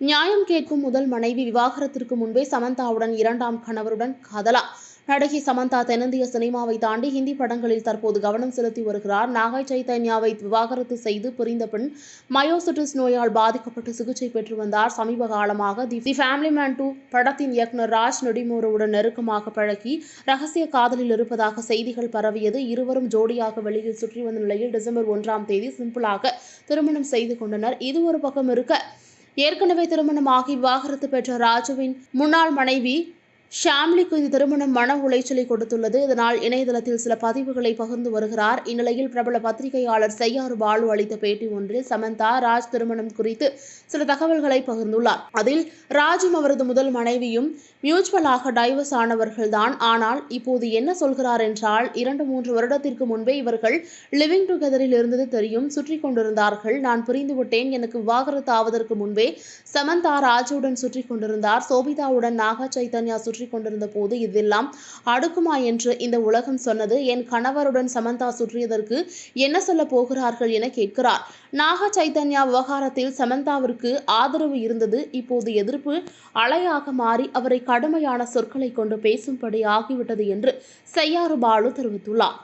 நியாயம் கேட்கும் முதல் மனைவி விவாகரத்திற்கு முன்பே சமந்தாவுடன் இரண்டாம் கணவருடன் காதலா. நடிகை சமந்தா தென்னிந்திய சினிமாவை தாண்டி ஹிந்தி படங்களில் தற்போது கவனம் செலுத்தி வருகிறார். நாகை சைத்தன்யாவை விவாகரத்து செய்து பிரிந்த பின் மயோசிட்டிஸ் நோயால் பாதிக்கப்பட்டு சிகிச்சை பெற்று வந்தார். சமீப காலமாக the the family man two படத்தின் இயக்குனர் ராஜ் நெடுமோருவுடன் நெருக்கமாக பழகி ரகசிய காதலில் இருப்பதாக செய்திகள் பரவியது. இருவரும் ஜோடியாக வெளியில் சுற்றி வந்த நிலையில் டிசம்பர் ஒன்றாம் தேதி சிம்பிளாக திருமணம் செய்து கொண்டனர். இது ஒரு பக்கம் இருக்க ஏற்கனவே திருமணமாகி விவாகரத்து பெற்ற ராஜுவின் முன்னாள் மனைவி ஷாம்லிக்கு இந்த திருமணம் மன உளைச்சலை கொடுத்துள்ளது. இதனால் இணையதளத்தில் சில பதிவுகளை பகிர்ந்து வருகிறார். இந்நிலையில் பிரபல பத்திரிகையாளர் செய்யாறு பாலு அளித்த பேட்டி ஒன்றில் சமந்தா ராஜ் திருமணம் குறித்து சில தகவல்களை பகிர்ந்துள்ளார். அதில் ராஜும் அவரது முதல் மனைவியும் மியூச்சுவலாக டைவர்ஸ் ஆனவர்கள்தான். ஆனால் இப்போது என்ன சொல்கிறார் என்றால் இரண்டு மூன்று வருடத்திற்கு முன்பே இவர்கள் லிவிங் டுகெதரில் இருந்தது தெரியும். சுற்றி கொண்டிருந்தார்கள். நான் புரிந்துவிட்டேன். எனக்கு விவாகரத்து ஆவதற்கு முன்பே சமந்தா ராஜுடன் சுற்றி கொண்டிருந்தார். சோபிதாவுடன் நாகா சைத்தன்யா சுற்றி கொண்டிருந்த போது இதெல்லாம் அடுக்குமா என்று இந்த உலகம் சொன்னது. என் கணவருடன் சமந்தா சுற்றியதற்கு என்ன சொல்ல போகிறார்கள் என கேட்கிறார். நாக சைத்தன்யா விவகாரத்தில் சமந்தாவிற்கு ஆதரவு இருந்தது. இப்போது எதிர்ப்பு அலையாக மாறி அவரை கடுமையான சொற்களை கொண்டு பேசும்படி ஆகிவிட்டது என்று செய்யாறு பாலு தெரிவித்துள்ளார்.